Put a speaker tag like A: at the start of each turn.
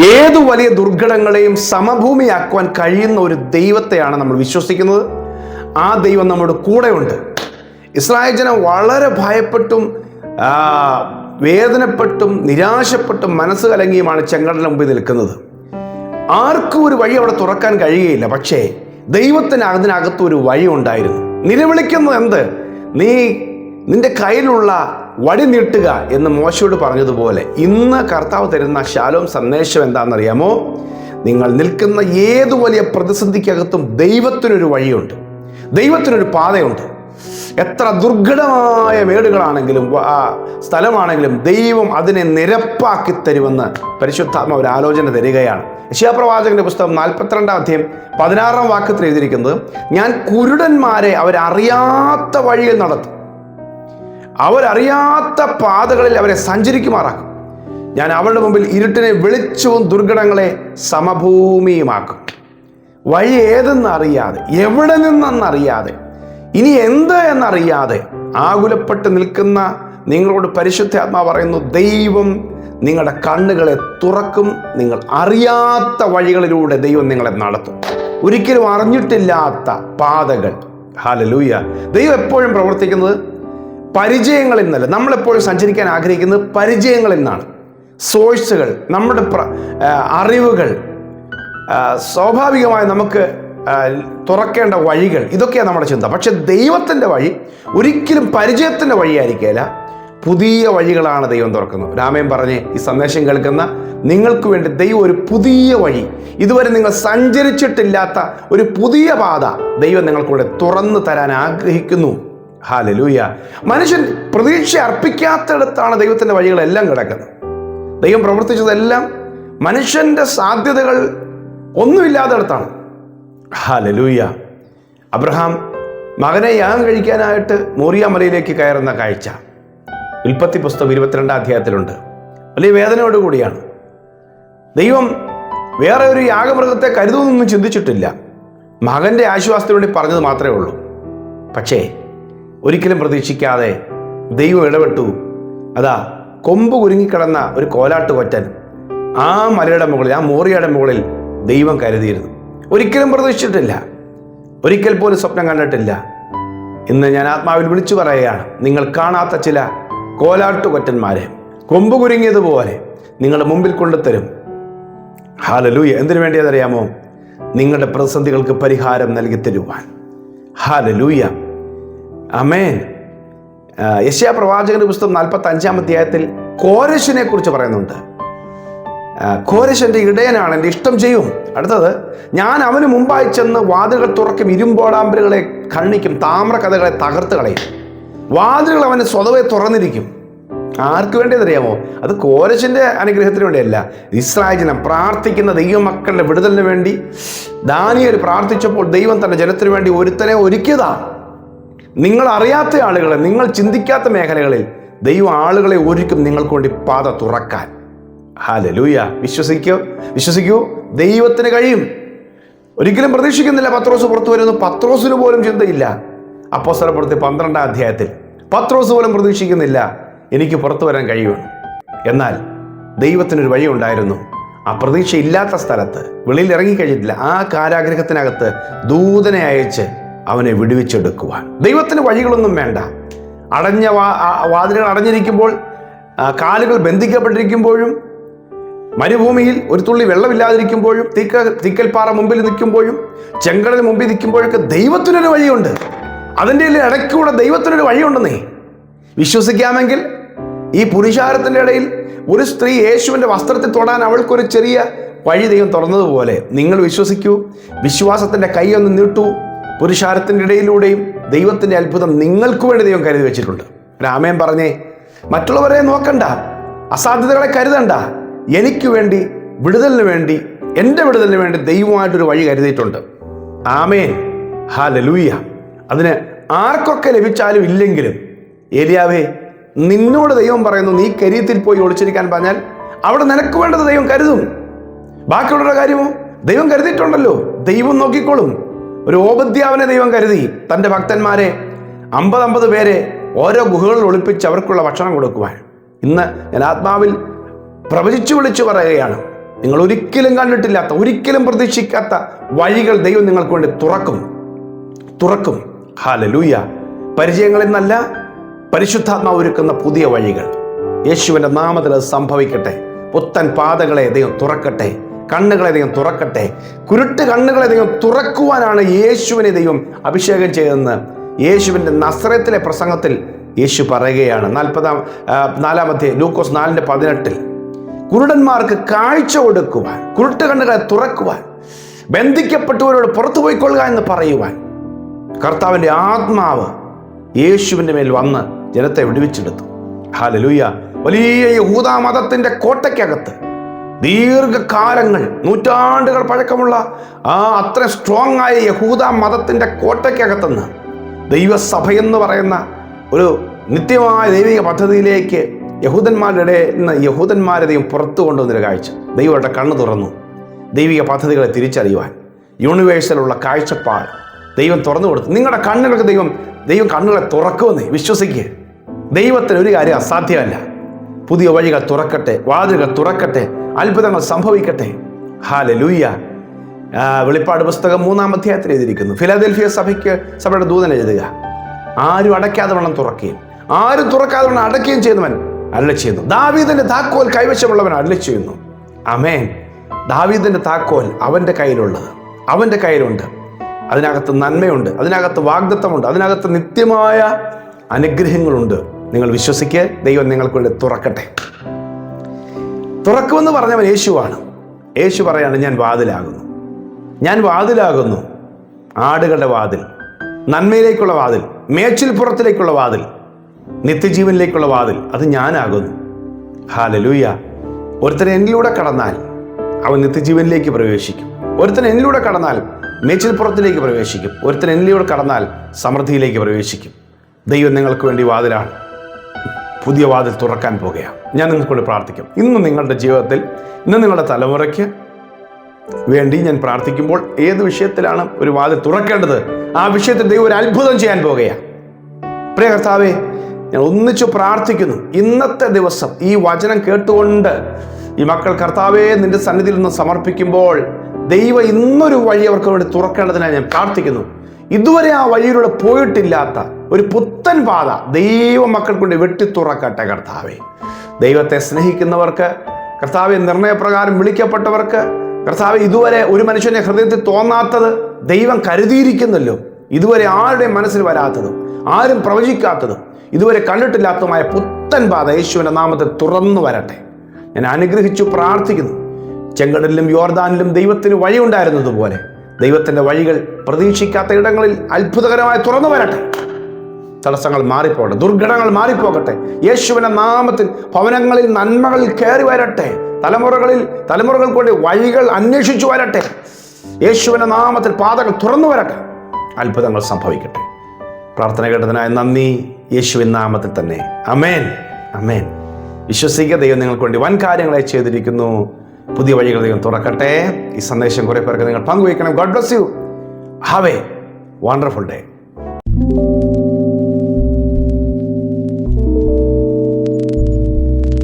A: ഏതു വലിയ ദുർഘടങ്ങളെയും സമഭൂമിയാക്കുവാൻ കഴിയുന്ന ഒരു ദൈവത്തെയാണ് നമ്മൾ വിശ്വസിക്കുന്നത്. ആ ദൈവം നമ്മുടെ കൂടെയുണ്ട്. ഇസ്രായേൽ ജനം വളരെ ഭയപ്പെട്ടും വേദനപ്പെട്ടും നിരാശപ്പെട്ടും മനസ്സ് കലങ്ങിയുമാണ് ചെങ്കടലിന് മുമ്പിൽ നിൽക്കുന്നത്. ആർക്കും ഒരു വഴി അവിടെ തുറക്കാൻ കഴിയുകയില്ല. പക്ഷേ ദൈവത്തിന് അതിനകത്ത് ഒരു വഴി ഉണ്ടായിരുന്നു. നിലവിളിക്കുന്നത് എന്ത്? നീ നിന്റെ കയ്യിലുള്ള വടി നീട്ടുക എന്ന് മോശയോട് പറഞ്ഞതുപോലെ ഇന്ന് കർത്താവ് തരുന്ന ശാലോം സന്ദേശം എന്താണെന്നറിയാമോ? നിങ്ങൾ നിൽക്കുന്ന ഏതു വലിയ പ്രതിസന്ധിക്കകത്തും ദൈവത്തിനൊരു വഴിയുണ്ട്. ദൈവത്തിനൊരു പാതയുണ്ട്. എത്ര ദുർഘടമായ മേടുകളാണെങ്കിലും ആ സ്ഥലമാണെങ്കിലും ദൈവം അതിനെ നിരപ്പാക്കി തരുമെന്ന് പരിശുദ്ധാത്മ ഒരു ആലോചന തരികയാണ്. യശയാപ്രവാചകന്റെ പുസ്തകം നാൽപ്പത്തിരണ്ടാം അധ്യയം പതിനാറാം വാക്കത്തിൽ എഴുതിയിരിക്കുന്നത് ഞാൻ കുരുടന്മാരെ അവരറിയാത്ത വഴിയിൽ നടത്തും. അവരറിയാത്ത പാതകളിൽ അവരെ സഞ്ചരിക്കുമാറാക്കും. ഞാൻ അവരുടെ മുമ്പിൽ ഇരുട്ടിനെ വെളിച്ചവും ദുർഘടങ്ങളെ സമഭൂമിയുമാക്കും. വഴി ഏതെന്നറിയാതെ എവിടെ നിന്നെന്നറിയാതെ ഇനി എന്ത് എന്നറിയാതെ ആകുലപ്പെട്ട് നിൽക്കുന്ന നിങ്ങളോട് പരിശുദ്ധാത്മാ പറയുന്നു ദൈവം നിങ്ങളുടെ കണ്ണുകളെ തുറക്കും. നിങ്ങൾ അറിയാത്ത വഴികളിലൂടെ ദൈവം നിങ്ങളെ നടത്തും. ഒരിക്കലും അറിഞ്ഞിട്ടില്ലാത്ത പാതകൾ. ഹാലലൂയ ദൈവം എപ്പോഴും പ്രവർത്തിക്കുന്നത് പരിചയങ്ങളിൽ നിന്നല്ല. നമ്മളെപ്പോഴും സഞ്ചരിക്കാൻ ആഗ്രഹിക്കുന്നത് പരിചയങ്ങളിൽ നിന്നാണ്. സോഴ്സുകൾ നമ്മുടെ അറിവുകൾ സ്വാഭാവികമായി നമുക്ക് തുറക്കേണ്ട വഴികൾ ഇതൊക്കെയാണ് നമ്മുടെ ചിന്ത. പക്ഷെ ദൈവത്തിന്റെ വഴി ഒരിക്കലും പരിചയത്തിന്റെ വഴിയായിരിക്കില്ല പുതിയ വഴികളാണ് ദൈവം തുറക്കുന്നത്. രാമയൻ പറഞ്ഞ് ഈ സന്ദേശം കേൾക്കുന്ന നിങ്ങൾക്ക് വേണ്ടി ദൈവം ഒരു പുതിയ വഴി ഇതുവരെ നിങ്ങൾ സഞ്ചരിച്ചിട്ടില്ലാത്ത ഒരു പുതിയ പാത ദൈവം നിങ്ങൾക്കൂടെ തുറന്നു തരാൻ ആഗ്രഹിക്കുന്നു. ഹാലലൂയ. മനുഷ്യൻ പ്രതീക്ഷ അർപ്പിക്കാത്തിടത്താണ് ദൈവത്തിന്റെ വഴികളെല്ലാം കിടക്കുന്നത്. ദൈവം പ്രവർത്തിച്ചതെല്ലാം മനുഷ്യന്റെ സാധ്യതകൾ ഒന്നുമില്ലാത്തിടത്താണ്. ഹാലലൂയ. അബ്രഹാം മകനെ യാഗം കഴിക്കാനായിട്ട് മോറിയാമലയിലേക്ക് കയറുന്ന കാഴ്ച. ഉൽപ്പത്തി പുസ്തകം ഇരുപത്തിരണ്ടാം അധ്യായത്തിലുണ്ട്. വലിയ വേദനയോടുകൂടിയാണ് ദൈവം വേറെ ഒരു യാഗമൃഗത്തെ കരുതുമെന്നൊന്നും ചിന്തിച്ചിട്ടില്ല. മകന്റെ ആശ്വാസത്തിന് വേണ്ടി പറഞ്ഞത് മാത്രമേ ഉള്ളൂ. പക്ഷേ ഒരിക്കലും പ്രതീക്ഷിക്കാതെ ദൈവം ഇടപെട്ടു. അതാ കൊമ്പ് കുരുങ്ങിക്കിടന്ന ഒരു കോലാട്ട് കൊറ്റൻ ആ മലയുടെ മുകളിൽ ആ മോറിയുടെ മുകളിൽ ദൈവം കരുതിയിരുന്നു. ഒരിക്കലും പ്രതീക്ഷിച്ചിട്ടില്ല. ഒരിക്കൽ പോലും സ്വപ്നം കണ്ടിട്ടില്ല. ഇന്ന് ഞാൻ ആത്മാവിൽ വിളിച്ചു പറയുകയാണ് നിങ്ങൾ കാണാത്ത ചില കോലാട്ട് കൊറ്റന്മാരെ കൊമ്പ് കുരുങ്ങിയതുപോലെ നിങ്ങളുടെ മുമ്പിൽ കൊണ്ടുതരും ഹാലലൂയ എന്തിനു വേണ്ടിയതറിയാമോ? നിങ്ങളുടെ പ്രതിസന്ധികൾക്ക് പരിഹാരം നൽകി തരുവാൻ. ഹാലലൂയ. അമേൻ യശ്യാ പ്രവാചകന്റെ പുസ്തകം നാൽപ്പത്തി അഞ്ചാം അധ്യായത്തിൽ കോരശിനെ കുറിച്ച് പറയുന്നുണ്ട്. കോരശ് എന്റെ ഇടയനാണ് എന്റെ ഇഷ്ടം ചെയ്യും. അടുത്തത് ഞാൻ അവന് മുമ്പായി ചെന്ന് വാതിലുകൾ തുറക്കും ഇരുമ്പോടാമ്പലുകളെ ഖണ്ണിക്കും താമ്ര കഥകളെ തകർത്ത് കളയും. വാതിലുകൾ അവന് സ്വതവേ തുറന്നിരിക്കും. ആർക്ക് വേണ്ടിയതറിയാമോ? അത് കോരശിന്റെ അനുഗ്രഹത്തിന് വേണ്ടിയല്ല. ഇസ്രായേൽ ജനം പ്രാർത്ഥിക്കുന്ന ദൈവമക്കളുടെ വിടുതലിന് വേണ്ടി ദാനിയൽ പ്രാർത്ഥിച്ചപ്പോൾ ദൈവം തന്റെ ജനത്തിന് വേണ്ടി ഒരുത്തനെ ഒരുക്കിയതാണ് നിങ്ങൾ അറിയാത്ത ആളുകളെ നിങ്ങൾ ചിന്തിക്കാത്ത മേഖലകളിൽ ദൈവം ആളുകളെ ഒരുക്കും നിങ്ങൾക്ക് വേണ്ടി പാത തുറക്കാൻ. ഹാലലൂയ വിശ്വസിക്കോ. വിശ്വസിക്കൂ. ദൈവത്തിന് കഴിയും. ഒരിക്കലും പ്രതീക്ഷിക്കുന്നില്ല പത്രോസ് പുറത്തു വരുന്നു. പത്രോസിന് പോലും ചിന്തയില്ല. അപ്പോസ്തലപ്പെടുത്തി പന്ത്രണ്ടാം അധ്യായത്തിൽ പത്രോസ് പോലും പ്രതീക്ഷിക്കുന്നില്ല എനിക്ക് പുറത്തു വരാൻ കഴിയുമെന്ന്. എന്നാൽ ദൈവത്തിനൊരു വഴി ഉണ്ടായിരുന്നു. ആ പ്രതീക്ഷയില്ലാത്ത സ്ഥലത്ത് വെളിയിൽ ഇറങ്ങിക്കഴിഞ്ഞിട്ടില്ല. ആ കാരാഗ്രഹത്തിനകത്ത് ദൂതനെ അയച്ച് അവനെ വിടുവിച്ചെടുക്കുവാൻ. ദൈവത്തിന് വഴികളൊന്നും വേണ്ട. അടഞ്ഞ വാ വാതിലുകൾ അടഞ്ഞിരിക്കുമ്പോൾ കാലുകൾ ബന്ധിക്കപ്പെട്ടിരിക്കുമ്പോഴും മരുഭൂമിയിൽ ഒരു തുള്ളി വെള്ളമില്ലാതിരിക്കുമ്പോഴും തീക്ക തീക്കൽപ്പാറ മുമ്പിൽ നിൽക്കുമ്പോഴും ചെങ്കടലിന് മുമ്പിൽ നിൽക്കുമ്പോഴൊക്കെ ദൈവത്തിനൊരു വഴിയുണ്ട്. അതിന്റെ ഇടയ്ക്കൂടെ ദൈവത്തിനൊരു വഴിയുണ്ടെന്നേ. വിശ്വസിക്കാമെങ്കിൽ ഈ പുരുഷാരത്തിന്റെ ഇടയിൽ ഒരു സ്ത്രീ യേശുവിന്റെ വസ്ത്രത്തിൽ തൊടാൻ അവൾക്കൊരു ചെറിയ വഴി ദൈവം തുറന്നതുപോലെ നിങ്ങൾ വിശ്വസിക്കൂ വിശ്വാസത്തിന്റെ കൈയൊന്ന് നീട്ടൂ പുരുഷാരത്തിന്റെ ഇടയിലൂടെയും ദൈവത്തിന്റെ അത്ഭുതം നിങ്ങൾക്ക് വേണ്ടി ദൈവം കരുതി വെച്ചിട്ടുണ്ട്. രാമയൻ പറഞ്ഞേ മറ്റുള്ളവരെ നോക്കണ്ട അസാധ്യതകളെ കരുതണ്ട. എനിക്ക് വേണ്ടി വിടുതലിന് വേണ്ടി എന്റെ വിടുതലിന് വേണ്ടി ദൈവമായിട്ടൊരു വഴി കരുതിയിട്ടുണ്ട്. ആമേൻ. ഹാലലൂയ അതിന് ആർക്കൊക്കെ ലഭിച്ചാലും ഇല്ലെങ്കിലും ഏലിയാവേ നിന്നോട് ദൈവം പറയുന്നു നീ കരീത്തിൽ പോയി ഒളിച്ചിരിക്കാൻ പറഞ്ഞാൽ അവിടെ നിനക്ക് വേണ്ടത് ദൈവം കരുതും. ബാക്കിയുള്ളവരുടെ കാര്യമോ ദൈവം കരുതിയിട്ടുണ്ടല്ലോ. ദൈവം നോക്കിക്കോളും. ഒരു ഓപദ്യാവനെ ദൈവം കരുതി. തന്റെ ഭക്തന്മാരെ അമ്പത് അമ്പത് പേരെ ഓരോ ഗുഹകളിൽ ഒളിപ്പിച്ച് അവർക്കുള്ള ഭക്ഷണം കൊടുക്കുവാൻ. ഇന്ന് ഞാൻ ആത്മാവിൽ പ്രവചിച്ചു വിളിച്ചു പറയുകയാണ്. നിങ്ങൾ ഒരിക്കലും കണ്ടിട്ടില്ലാത്ത ഒരിക്കലും പ്രതീക്ഷിക്കാത്ത വഴികൾ ദൈവം നിങ്ങൾക്ക് വേണ്ടി തുറക്കും. തുറക്കും. ഹാലലൂയ പരിചയങ്ങളിൽ നിന്നല്ല പരിശുദ്ധാത്മാവ് ഒരുക്കുന്ന പുതിയ വഴികൾ. യേശുവിന്റെ നാമത്തിൽ അത് സംഭവിക്കട്ടെ. പുത്തൻ പാതകളെ ദൈവം തുറക്കട്ടെ. കണ്ണുകളെ ദൈവം തുറക്കട്ടെ. കുരുട്ട് കണ്ണുകളെ ദൈവം തുറക്കുവാനാണ് യേശുവിനെ ദൈവം അഭിഷേകം ചെയ്തതെന്ന് യേശുവിന്റെ നസ്രത്തിലെ പ്രസംഗത്തിൽ യേശു പറയുകയാണ്. നാൽപ്പതാം നാലാമത്തെ ലൂക്കോസ് നാലിന്റെ പതിനെട്ടിൽ. കുരുടന്മാർക്ക് കാഴ്ച കൊടുക്കുവാൻ കുരുട്ട് കണ്ണുകളെ തുറക്കുവാൻ ബന്ധിക്കപ്പെട്ടവരോട് പുറത്തു പോയിക്കൊള്ളുക എന്ന് പറയുവാൻ കർത്താവിന്റെ ആത്മാവ് യേശുവിന്റെ മേൽ വന്ന് ജനത്തെ വിടുവിച്ചെടുത്തു. ഹാലലൂയ വലിയ യഹൂദാ മതത്തിന്റെ കോട്ടയ്ക്കകത്ത് ദീർഘകാലങ്ങൾ നൂറ്റാണ്ടുകൾ പഴക്കമുള്ള ആ അത്ര സ്ട്രോങ് ആയ യഹൂദ മതത്തിന്റെ കോട്ടയ്ക്കകത്തുനിന്ന് ദൈവസഭയെന്ന് പറയുന്ന ഒരു നിത്യമായ ദൈവിക പദ്ധതിയിലേക്ക് യഹൂദന്മാരുടെ നിന്ന് യഹൂദന്മാരെ പുറത്തു കൊണ്ടുവന്നൊരു കാഴ്ച. ദൈവരുടെ കണ്ണ് തുറന്നു. ദൈവിക പദ്ധതികളെ തിരിച്ചറിയുവാൻ യൂണിവേഴ്സലുള്ള കാഴ്ചപ്പാട് ദൈവം തുറന്നു കൊടുത്തു. നിങ്ങളുടെ കണ്ണുകൾക്ക് ദൈവം ദൈവം കണ്ണുകളെ തുറക്കുമെന്ന് വിശ്വസിക്കുക ദൈവത്തിന് ഒരു കാര്യം അസാധ്യമല്ല. പുതിയ വഴികൾ തുറക്കട്ടെ വാതിലുകൾ തുറക്കട്ടെ അത്ഭുതങ്ങൾ സംഭവിക്കട്ടെ. ഹാല ലൂയ്യ വെളിപ്പാട് പുസ്തകം മൂന്നാം അധ്യായത്തിൽ എഴുതിയിരിക്കുന്നു. ഫിലാദൽഫിയ സഭയ്ക്ക് സഭയുടെ ദൂതൻ എഴുതുക. ആരും അടയ്ക്കാതെ വേണം തുറക്കുകയും ആരും തുറക്കാതെ വേണം അടയ്ക്കുകയും ചെയ്യുന്നവൻ അല്ല ചെയ്യുന്നു. ദാവീദിന്റെ താക്കോൽ കൈവശമുള്ളവൻ അല്ല ചെയ്യുന്നു. അമേൻ ദാവീദിന്റെ താക്കോൽ അവന്റെ കയ്യിലുള്ളത്. അവന്റെ കയ്യിലുണ്ട്. അതിനകത്ത് നന്മയുണ്ട്. അതിനകത്ത് വാഗ്ദത്തമുണ്ട്. അതിനകത്ത് നിത്യമായ അനുഗ്രഹങ്ങളുണ്ട്. നിങ്ങൾ വിശ്വസിക്കുക ദൈവം നിങ്ങൾക്ക് വേണ്ടി തുറക്കട്ടെ. തുറക്കുമെന്ന് പറഞ്ഞവൻ യേശുവാണ്. യേശു പറയാണ് ഞാൻ വാതിലാകുന്നു. ഞാൻ വാതിലാകുന്നു. ആടുകളുടെ വാതിൽ നന്മയിലേക്കുള്ള വാതിൽ മേച്ചിൽപ്പുറത്തിലേക്കുള്ള വാതിൽ നിത്യജീവനിലേക്കുള്ള വാതിൽ അത് ഞാനാകുന്നു. ഹാലലൂയ ഒരുത്തൻ എന്നിലൂടെ കടന്നാൽ അവൻ നിത്യജീവനിലേക്ക് പ്രവേശിക്കും. ഒരുത്തൻ എന്നിലൂടെ കടന്നാൽ മേച്ചിൽപ്പുറത്തിലേക്ക് പ്രവേശിക്കും. ഒരുത്തൻ എന്നിലൂടെ കടന്നാൽ സമൃദ്ധിയിലേക്ക് പ്രവേശിക്കും. ദൈവം നിങ്ങൾക്ക് വേണ്ടി വാതിലാണ്. പുതിയ വാതിൽ തുറക്കാൻ പോകുകയാണ്. ഞാൻ നിങ്ങൾക്ക് വേണ്ടി പ്രാർത്ഥിക്കും. ഇന്ന് നിങ്ങളുടെ ജീവിതത്തിൽ ഇന്ന് നിങ്ങളുടെ തലമുറയ്ക്ക് വേണ്ടി ഞാൻ പ്രാർത്ഥിക്കുമ്പോൾ ഏത് വിഷയത്തിലാണ് ഒരു വാതിൽ തുറക്കേണ്ടത്? ആ വിഷയത്തിൽ ദൈവം ഒരു അത്ഭുതം ചെയ്യാൻ പോകുകയാണ്. പ്രിയ കർത്താവേ ഞാൻ ഒന്നിച്ചു പ്രാർത്ഥിക്കുന്നു. ഇന്നത്തെ ദിവസം ഈ വചനം കേട്ടുകൊണ്ട് ഈ മക്കൾ കർത്താവേ നിന്റെ സന്നിധിയിൽ നിന്ന് സമർപ്പിക്കുമ്പോൾ ദൈവം ഇന്നൊരു വഴി അവർക്ക് വേണ്ടി തുറക്കേണ്ടതിനായി ഞാൻ പ്രാർത്ഥിക്കുന്നു. ഇതുവരെ ആ വഴിയിലൂടെ പോയിട്ടില്ലാത്ത ഒരു പുത്തൻ പാത ദൈവ മക്കൾ കൊണ്ട് വെട്ടി തുറക്കട്ടെ കർത്താവേ. ദൈവത്തെ സ്നേഹിക്കുന്നവർക്ക് കർത്താവെ നിർണയപ്രകാരം വിളിക്കപ്പെട്ടവർക്ക് കർത്താവ് ഇതുവരെ ഒരു മനുഷ്യന്റെ ഹൃദയത്തിൽ തോന്നാത്തത് ദൈവം കരുതിയിരിക്കുന്നല്ലോ. ഇതുവരെ ആരുടെയും മനസ്സിൽ വരാത്തതും ആരും പ്രവചിക്കാത്തതും ഇതുവരെ കണ്ടിട്ടില്ലാത്തതുമായ പുത്തൻ പാത യേശുവിന്റെ നാമത്തെ തുറന്നു വരട്ടെ. ഞാൻ അനുഗ്രഹിച്ചു പ്രാർത്ഥിക്കുന്നു. ചെങ്കടലിലും യോർദാനിലും ദൈവത്തിന് വഴിയുണ്ടായിരുന്നതുപോലെ. ദൈവത്തിന്റെ വഴികൾ പ്രതീക്ഷിക്കാത്ത ഇടങ്ങളിൽ അത്ഭുതകരമായി തുറന്നു വരട്ടെ. തടസ്സങ്ങൾ മാറിപ്പോകട്ടെ ദുർഘടങ്ങൾ മാറിപ്പോകട്ടെ. യേശുവിന്റെ നാമത്തിൽ ഭവനങ്ങളിൽ നന്മകൾ കയറി വരട്ടെ. തലമുറകളിൽ തലമുറകൾക്ക് വേണ്ടി വഴികൾ അന്വേഷിച്ചു വരട്ടെ. യേശുവിന്റെ നാമത്തിൽ പാതകൾ തുറന്നു വരട്ടെ. അത്ഭുതങ്ങൾ സംഭവിക്കട്ടെ. പ്രാർത്ഥന കേട്ടതിനായ നന്ദി. യേശുവിൻ നാമത്തിൽ തന്നെ. അമേൻ അമേൻ വിശ്വസിക്കുക ദൈവം നിങ്ങൾക്ക് വേണ്ടി വൻ കാര്യങ്ങളെ ചെയ്തിരിക്കുന്നു. പുതിയ വഴികൾ ദൈവം തുറക്കട്ടെ. ഈ സന്ദേശം കുറെ പേർക്ക് നിങ്ങൾ പങ്കുവയ്ക്കണം. God bless you have a wonderful day